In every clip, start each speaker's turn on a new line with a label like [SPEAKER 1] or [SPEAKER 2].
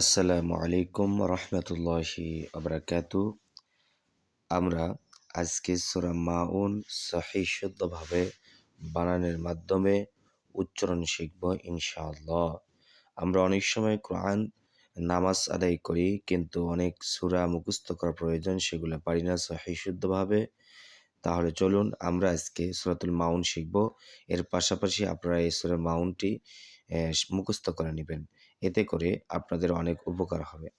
[SPEAKER 1] আসসালামু আলাইকুম রহমতুল্লাহি আবরাকাতু। আমরা আজকে সুরা মাউন সহি শুদ্ধভাবে বানানের মাধ্যমে উচ্চারণ শিখব ইনশাআল্লাহ। আমরা অনেক সময় কোরআন নামাজ আদায় করি, কিন্তু অনেক সুরা মুখস্থ করা প্রয়োজন, সেগুলো পারি না সহি শুদ্ধভাবে। তাহলে চলুন আমরা আজকে সুরাতুল মাউন শিখব। এর পাশাপাশি আপনারা এই সুরা মাউনটি মুখস্থ করে নেবেন। এতে করে আপনাদের অনেক উপকার হবে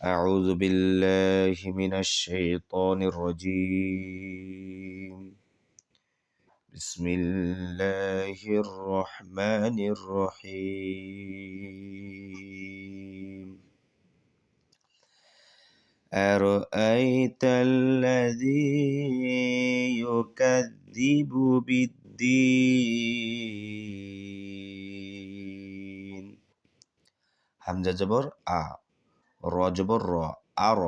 [SPEAKER 1] أعوذ بالله من الشيطان الرجيم بسم الله الرحمن الرحيم أرأيت الذي يكذب بالدين হামজা জবর আ, র জবর র, আ, র।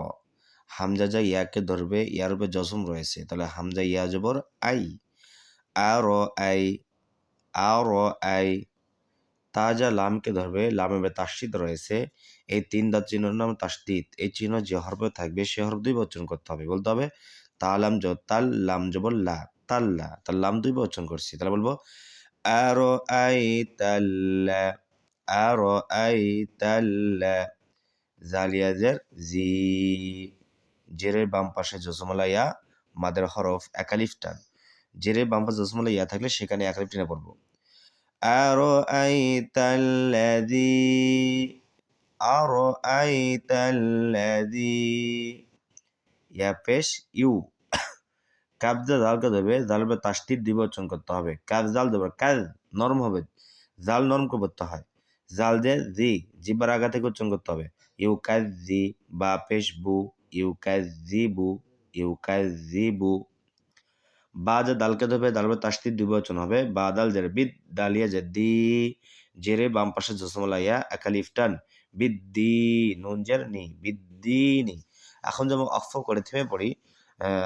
[SPEAKER 1] হামজা যা ইয়াকে ধরবে, ইয়ার উপরে জসম রয়েছে। তাহলে হামজা ইয়া জবর আই, আ, র, আই, আ, র, আই, তা যা লামকে ধরবে, লামে তাসদিদ রয়েছে। এই তিন দাঁত চিহ্নের নাম তাসদিদ এই চিহ্ন যে হরফে থাকবে, সে হরফ দুই বচন করতে হবে, বলতে হবে তালাম জ তাল লাম জবর লা তাল্লা তার লাম দুই বচন করছি। তাহলে বলব আর আই তাল্লা আর আই তাল্লা জালিয়াজের জি জেরের বাম পাশে জসমলা মাদের হরফ একালিফ টান। জেরের বাম পাশে জসমলা ইয়া থাকলে সেখানে একালিফ টেনে পড়ব। আর আই তাল্লাদি আর আই তাল্লাদি ইয়া পেশ ইউ কাবজা জালকে দেবে জালবে তাস্তির দিবচন করতে হবে। কাজ জাল দেবে কাজ নরম হবে, জাল নরম করতে হয়। জাল দিয়ে জি জিবার আগা থেকে করতে হবে। ইউ কাজ জি বা পেশ বু ইউ কাজ জি বু ইউ কাজ জি বু। বা যে দালকে ধরবে দালবে তাস্তির দুবচন হবে। বা দাল জের বিদ ডালিয়া যে দি, জেরে বাম পাশে জসমলা ইয়া একালিফ টান বিদ্দি নুন জের নি বিদ্দিনি এখন যেমন অফ করে থেমে পড়ি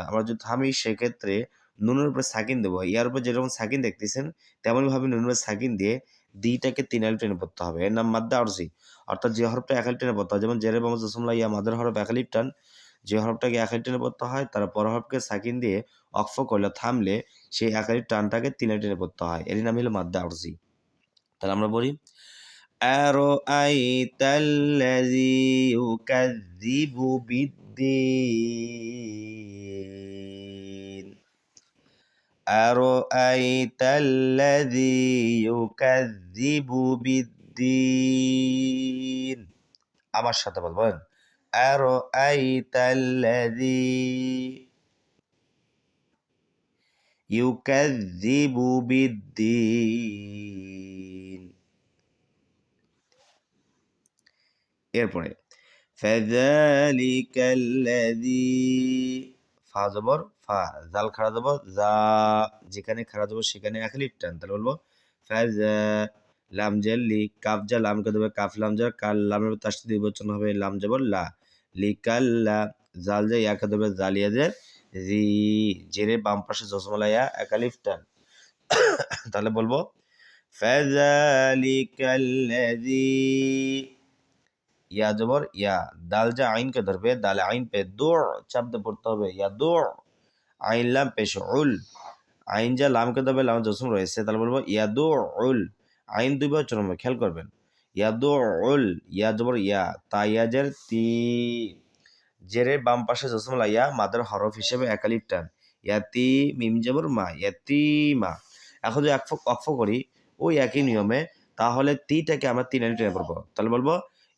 [SPEAKER 1] আমরা যদি থামি, সেক্ষেত্রে নুনের উপরে সাকিন দেবো। ইয়ার উপর যেরকম সাকিন দেখতেছেন তেমনভাবে নুনের সাকিন দিয়ে দিটাকে তিন আল টেনে পড়তে হবে এর নাম মাদ্দা আরজি অর্থাৎ যে হরফটা একাল টেনে পড়তে হয় যেমন জেরে বাম জসমলা ইয়া মাদের হরফ একালিফ টান যে হরফটাকে একালি টেনে পড়তে হয় তার পর হরফকে সাকিন দিয়ে অক্ফ করলে থামলে সেই একালি টানটাকে তিনে টেনে পড়তে হয় এরই নাম হলো মাদ্দা আরজি তাহলে আমরা বলি أرأيت الذي يكذب بالدين أرأيت الذي يكذب بالدين আমার সাথে বলবেন أرأيت الذي يكذب بالدين এরপরে فذلك الذي ফা জবর ফা, জাল খাড়া দেবো, যা যেখানে খাড়া দেবো সেখানে এক লিপ টান। তাহলে বলব ফাজা লাম জেল, লি, কাফ যা লামকে দেবে কাফ, লাম যা কাল, লামের তার সাথে বচন হবে লাম জবর লা। লি, কাল, লা, জাল যে ইয়াকে দেবে জালিয়া যে জি জেরে বাম পাশে জসমলাইয়া একালিফ টান। তাহলে বলব ফাজালিকাল্লাযী ইয়া জবর, ইয়া, দাল যা আইনকে ধরবে, দাল আইন পে চাপ দিয়ে পড়তে হবে, ইয়া দৌড় আইন লাম পেশ উল আইন যা লামকে ধরবে লাম জসম রয়েছে। তাহলে বলব ইয়া দৌড় উল আইন দুই বছর খেয়াল করবেন। ইয়া দৌড় উল ইয়া জবর ইয়া তা ইয়াজের তি, জেরের বাম পাশে জসমলা লাইয়া মাদার হরফ হিসেবে একালিপ টান। ইয়াতি মিম জবর মা ইয়াতি মা এখন যদি এক অক্ষ করি ওই একই নিয়মে, তাহলে তিটাকে আমরা তিন আনি টেনে পড়ব। তাহলে বলব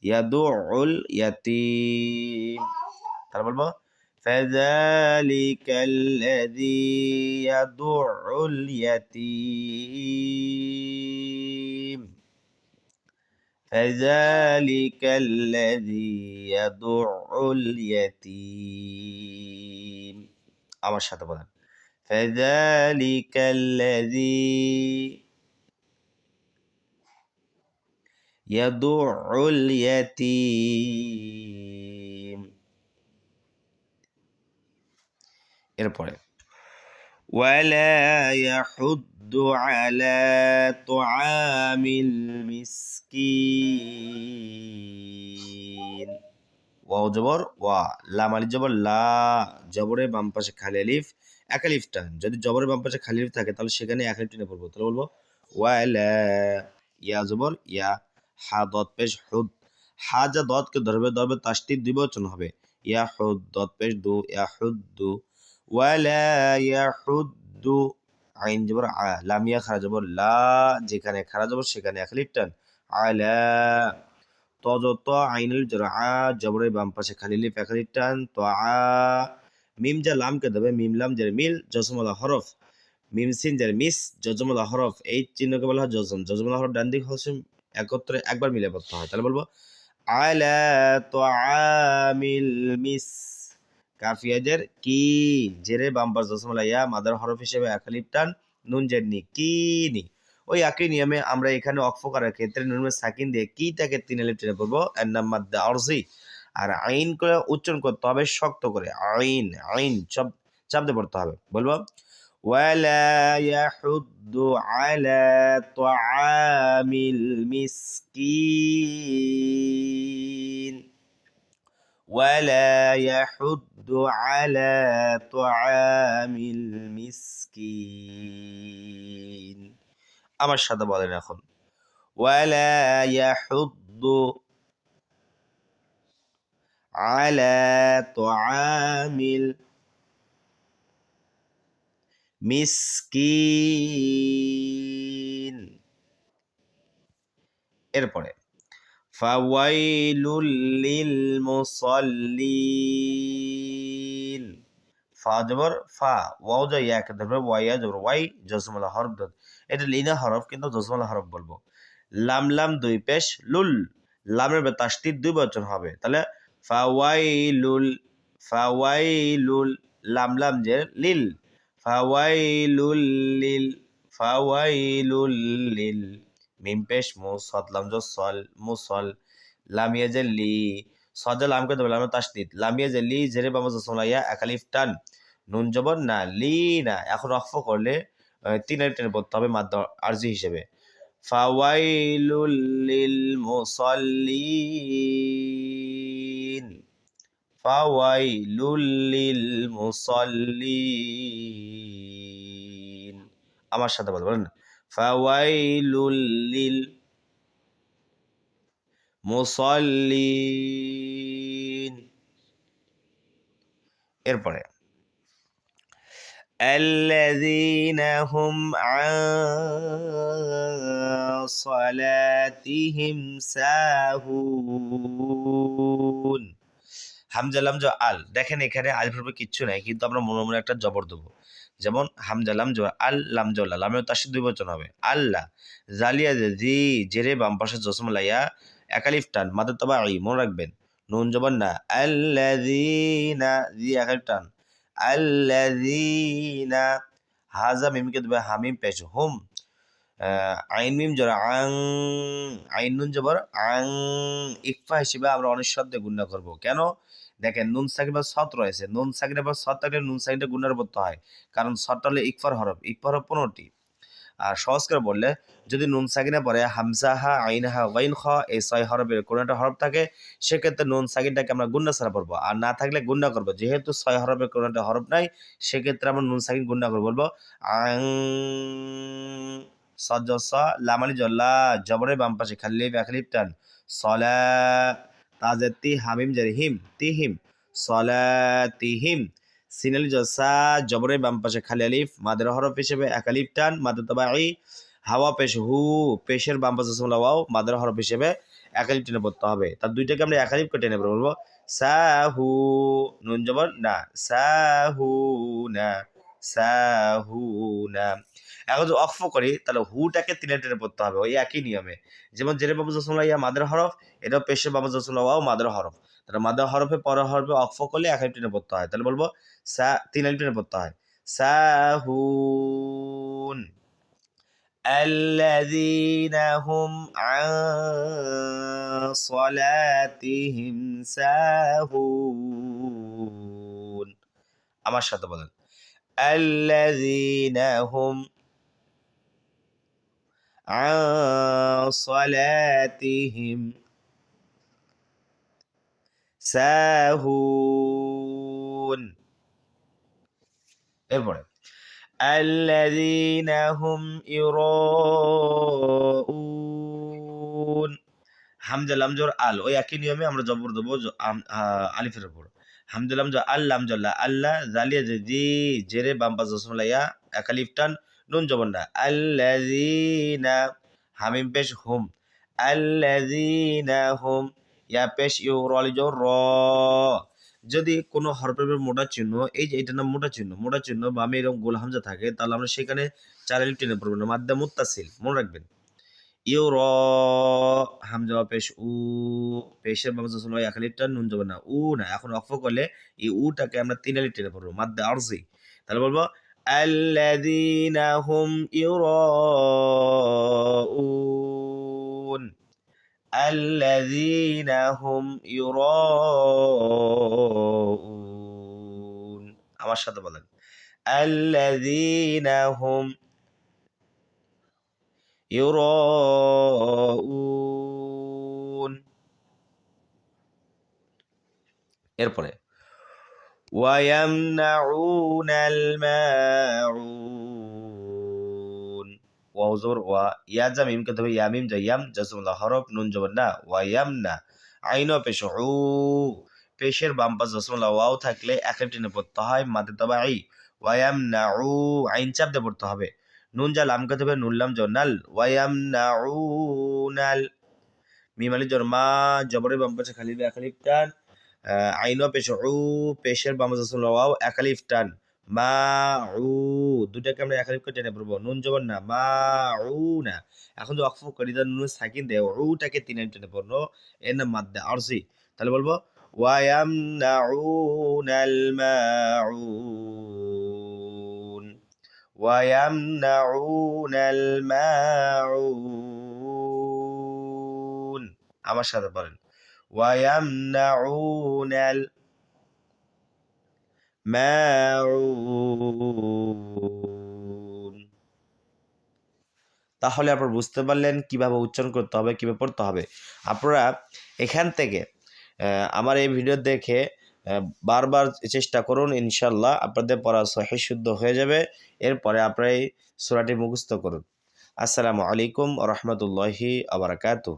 [SPEAKER 1] ইয়াদুল ইয়াতি তাহলে বলব فذلك الذي يدع اليتيم فذلك الذي يدع اليتيم আমার সাথে বলেন فذلك الذي يدع اليتيم এরপরে ولا يحض على طعام المسكين ওয়াও জবর ওয়া লাম আলিফ জবর লা জবরের বাম পাশে খালি আলিফ এক আলিফ টান যদি জবরের বাম পাশে খালি আলিফ থাকে তাহলে সেখানে এক আলিফ টেনে পড়বো তাহলে বলবো ওয়ালা ইয়া জবর ইয়া হা দত পেশ হুদ হা যা দতকে ধরবে ধরবে তাসটির দুই বচন হবে ইয়া হুদ দত পেশ দু ইয়া হুদ্দু ওয়ালা ইয়া হুদ্দু আইন জবর আ লামিয়া খারা জবর, লা, যেখানে খারা জবর, সেখানে এক আলিফ টান আলা, তজত আইনুল জর, আ, জবরের বাম পাশে খালি লিফ এক আলিফ টান তো, আ, মিম যা লামকে দেবে, মিম লাম যার মিল জসমলা হরফ। মিম সিন যার মিস জজমলা হরফ। এই চিহ্নকে বলা হয় জজম। জজমলা হরফ ডান দিক হচ্ছে একত্রে একবার মিলে পড়তে হয়। তাহলে বলব, আলা তো আমিল মিস। কাফিয়াজের কি জেরে বাম পাশ জসমলা ইয়া মাদার হরফ হিসেবে এক আলিফ টান নুন জেরনি কি নি ওই একই নিয়মে আমরা এখানে অক্ফ করার ক্ষেত্রে নুনমে সাকিন দিয়ে কিটাকে তিন আলিফ টেনে পড়বো এর নাম মাদ্দা অর্জি আর আইন করে উচ্চারণ করতে হবে শক্ত করে আইন আইন চাপ চাপতে পড়তে হবে বলবো ولا يحض على طعام المسكين ولا يحض على طعام المسكين আমার সাথে বলেন এখন ওয়ালা ইয়াহুদ্দু আলা তুআমিল মিসকিন এরপরে ফাওয়াইলুল লিল মুসাল্লিন ফা জবর, ফা, ওয়াও যা ইয়াকে ধরবে ওয়াইয়া জবর, ওয়াই জসমলা হরফ ধর এটা লিনা হরফ কিন্তু জসমলা হরফ বলব। লাম লাম দুই পেশ, লুল। লামের তাসতির দুই বচন হবে। তাহলে ফাওয়াইলুল ফাওয়াইলুল, লাম লাম যে লিল। ফাওয়াইলুল লিল ফাওয়াইলুল লিল। মিম পেশ মু সদ লাম জো সল মুসল লামিয়া যে লি সজা লামকে দেবে লাম তাসদিদ লামিয়া যে লি জেরে বামা জসমলাইয়া, একালিফ টান, নুন জবর, না, লি, না, এখন অফ করলে তিন আলিফ টেনে পড়তে হবে মাদ্দ আরজি হিসেবে। ফাওয়াইলুল লিল ফাওয়াইলুল লিল আমার সাথে বলতে বলেন ফাওয়াইলুল লিল মুসাল্লিন এরপরে الذين هم عن صلاتهم ساهون হামজা লামজা আল, দেখেন এখানে আলিফের কিচ্ছু নাই, কিন্তু আমরা মনে মনে একটা জবর দেবো। যেমন হামজা লামজা আল লামজা লামেও তার সাথে দুই বচন হবে। আল্লাহ, জালিয়া জি, জেরে বাম পাশে জসম লাইয়া একালিফ টান, মাদের তবা আই, মনে রাখবেন। নুন জবান না, আল্লাযীনা, জি একালিফ টান, আল্লাযীনা, হাজা মিমকে দেবে হামিম পেশ, হুম আইন মিম জবর আং, আইন নুন জবর, আং, ইকফা হিসেবে আমরা অনেক শব্দে গুণনা করব। কেন? দেখেন, নুন সাকিন বা সৎ রয়েছে। নুন পর সৎ থাকলে নুন সাকিনটা গুণার পড়তে হয়। কারণ সৎটা হলে ইকফার হরফ ইকফার হরফ পনেরোটি। আর সহজ করে বললে, যদি নুন সাকিনে পরে হামজাহা আইনহা ওয়াইন খ, এই ছয় হরফের কোনো একটা হরফ থাকে, সেক্ষেত্রে নুন সাকিনটাকে আমরা গুন্না ছাড়া পড়ব আর না থাকলে গুন্না করব। যেহেতু ছয় হরফের কোনো একটা হরফ নাই, সেক্ষেত্রে আমরা নুন সাকিন গুন্না করব, বলব, আং সজ্জস লামালি জল্লা জবরের বাম পাশে খালি ব্যাখালিপ টান সলা তাজের তি হামিম জারি হিম, তি হিম সলাতিহিম সিনালি জসা জবরের বাম পাশে খালি আলিফ, মাদের হরফ হিসেবে এক আলিফ টান, মাদের তবাই হাওয়া পেশ হু, পেশের বাম পাশে সমলা ওয়াও, মাদের হরফ হিসেবে এক আলিফ টেনে পড়তে হবে। তার দুইটাকে আমরা এক আলিফ টেনে বলব সাহু নুন জবর, না সাহু না সাহু না। এখন যদি অক্ফ করি তাহলে হুটাকে তিনে টেনে পড়তে হবে ওই একই নিয়মে যেমন জেরে বাবু জসমলা ইয়া মাদের হরফ এটাও পেশের বাবু জসমলা ওয়াও মাদের হরফ তাহলে মাদার হরফে পর হরফে অক্ফ করলে এক টেনে পড়তে হয় তাহলে বলবো সা তিন আলিফ টেনে পড়তে হয় সাহুন الذين هم عن صلاتهم ساهون আমার সাথে বলেন الذين هم عن صلاتهم সাহুন এরপরে الذين هم يراءون হামজা লামজোর আল ওই একই নিয়মে আমরা জবর দেবো জ- আম- আ- আলিফের উপর হামজা লামজো আল লামজল্লা আল্লাহ জালিয়া যে জি জেরে বাম্পা জসমলাইয়া একালিফ টান নুন জবর না। আল্লাযীনা হামিম পেশ হুম। আল্লাযীনা হুম, ইয়া পেশ ইউ রলিজো র যদি কোনো হরফের মোটা চিহ্ন, এই যে এটার নাম মোটা চিহ্ন মোটা চিহ্ন বা আমি এরকম গোল হামজা থাকে, তাহলে আমরা সেখানে চার আলিফ টেনে পড়ব না। মাদ্দা মুত্তাসিল, মনে রাখবেন। ইউ র হামজা পেশ উ, পেশের বাবা জসল এক আলিফটা নুন যাবে না। উ না, এখন অফ করলে এই উটাকে আমরা তিন টেনে পড়ব, মাদ্দা আরজি। তাহলে বলব আল্লাযীনা হুম ইউরাউন الذين هم يراءون আমার সাথে বলেন الذين هم يراءون এরপরে ويمنعون الماعون ওয়াও জবর ওয়া ইয়া যা মিম কে তবে ইয়া মিম যা ইয়াম জাসমুল্লাহ হরফ নুন জবর না ওয়া ইয়ামনা আইন পেশ উ পেশের বাম পাশ জাসমুল্লাহ ওয়াও থাকলে এক টেনে পড়তে হয় মাদে তবা আই ওয়ায়াম না উ আইন চাপ দিয়ে পড়তে হবে নুন যা লাম কে তবে নুন লাম জনাল ওয়ায়াম না উ নাল মিম আলি জর মা জবরের বাম পাশে খালি এক আলিফ টান আইন পেশ উ পেশের বাম পাশ জাসমুল্লাহ ওয়াও এক আলিফ টান মা উ দুটাকে আমরা এক আলিফ করে টেনে পড়বো নুন জবর না মা উ না এখন যে অক্ফ করি তার নুন সাকিন দেয় উটাকে তিন আলিফ টেনে পড়লো এর নাম মাদ্দা আরসি তাহলে বলবো ويمنعون الماعون ويمنعون الماعون আমার সাথে বলেন ويمنعون الماعون তাহলে আপনারা বুঝতে পারলেন কিভাবে উচ্চারণ করতে হবে কিভাবে পড়তে হবে আপনারা এখান থেকে আহ, আমার এই ভিডিও দেখে আহ, বারবার চেষ্টা করুন ইনশাল্লাহ আপনাদের পড়া সহি শুদ্ধ হয়ে যাবে এরপরে আপনারা এই সুরাটি মুখস্থ করুন আসসালামু আলাইকুম রহমতুল্লাহি আবরাকাতু